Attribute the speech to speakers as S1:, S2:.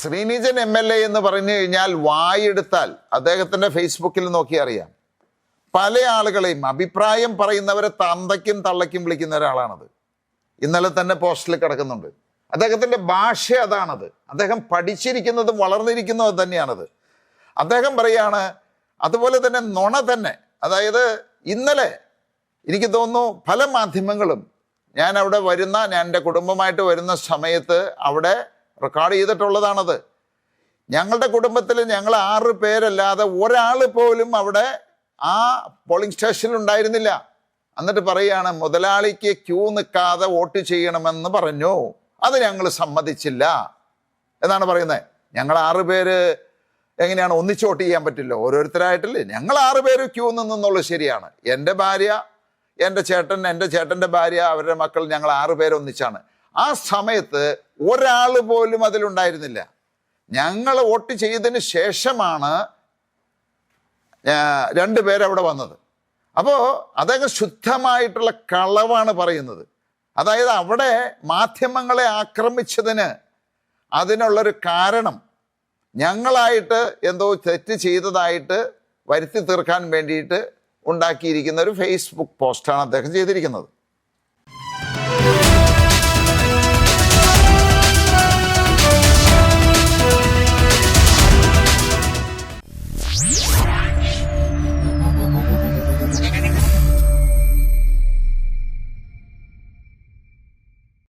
S1: Sreenijan M L A എന്ന് പറഞ്ഞു കഴിഞ്ഞാൽ വായെടുത്താൽ അദ്ദേഹത്തിന്റെ ഫേസ്ബുക്കിൽ നോക്കി അറിയാം. പല ആളുകളെയും അഭിപ്രായം പറയുന്നവരെ തന്തയ്ക്കും തള്ളയ്ക്കും വിളിക്കുന്ന ഒരാളാണത്. ഇന്നലെ തന്നെ പോസ്റ്റിൽ കിടക്കുന്നുണ്ട്. അദ്ദേഹത്തിന്റെ ഭാഷ അതാണത്. അദ്ദേഹം പഠിച്ചിരിക്കുന്നതും വളർന്നിരിക്കുന്നതും തന്നെയാണത്. അദ്ദേഹം പറയാണ് അതുപോലെ തന്നെ നുണ തന്നെ. അതായത് ഇന്നലെ എനിക്ക് തോന്നുന്നു പല മാധ്യമങ്ങളും ഞാൻ അവിടെ വരുന്ന ഞാൻ എന്റെ കുടുംബമായിട്ട് വരുന്ന സമയത്ത് അവിടെ റെക്കോർഡ് ചെയ്തിട്ടുള്ളതാണത്. ഞങ്ങളുടെ കുടുംബത്തിൽ ഞങ്ങൾ ആറ് പേരല്ലാതെ ഒരാൾ പോലും അവിടെ ആ പോളിംഗ് സ്റ്റേഷനിൽ ഉണ്ടായിരുന്നില്ല. എന്നിട്ട് പറയാണ് മുതലാളിക്ക് ക്യൂ നിൽക്കാതെ വോട്ട് ചെയ്യണമെന്ന് പറഞ്ഞു. അത് ഞങ്ങൾ സമ്മതിച്ചില്ല. എന്നാണ് പറയുന്നത്. ഞങ്ങൾ ആറ് പേര് എങ്ങനെയാണ് ഒന്നിച്ച് വോട്ട് ചെയ്യാൻ പറ്റില്ല. ഓരോരുത്തരായിട്ടില്ലേ. ഞങ്ങൾ ആറ് പേര് ക്യൂ നിന്നുള്ളത് ശരിയാണ്. എന്റെ ഭാര്യ എന്റെ ചേട്ടൻ എന്റെ ചേട്ടന്റെ ഭാര്യ അവരുടെ മക്കൾ ഞങ്ങൾ ആറ് പേര് ഒന്നിച്ചാണ്. ആ സമയത്ത് ഒരാൾ പോലും അതിലുണ്ടായിരുന്നില്ല. ഞങ്ങൾ വോട്ട് ചെയ്തതിന് ശേഷമാണ് രണ്ട് പേരവിടെ വന്നത്. അപ്പോൾ അദ്ദേഹം ശുദ്ധമായിട്ടുള്ള കളവാണ് പറയുന്നത്. അതായത് അവിടെ മാധ്യമങ്ങളെ ആക്രമിച്ചതിന് അതിനുള്ളൊരു കാരണം ഞങ്ങളായിട്ട് എന്തോ തെറ്റ് ചെയ്തതായിട്ട് വരുത്തി തീർക്കാൻ വേണ്ടിയിട്ട് ഉണ്ടാക്കിയിരിക്കുന്ന ഒരു ഫേസ്ബുക്ക് പോസ്റ്റാണ് അദ്ദേഹം ചെയ്തിരിക്കുന്നത്.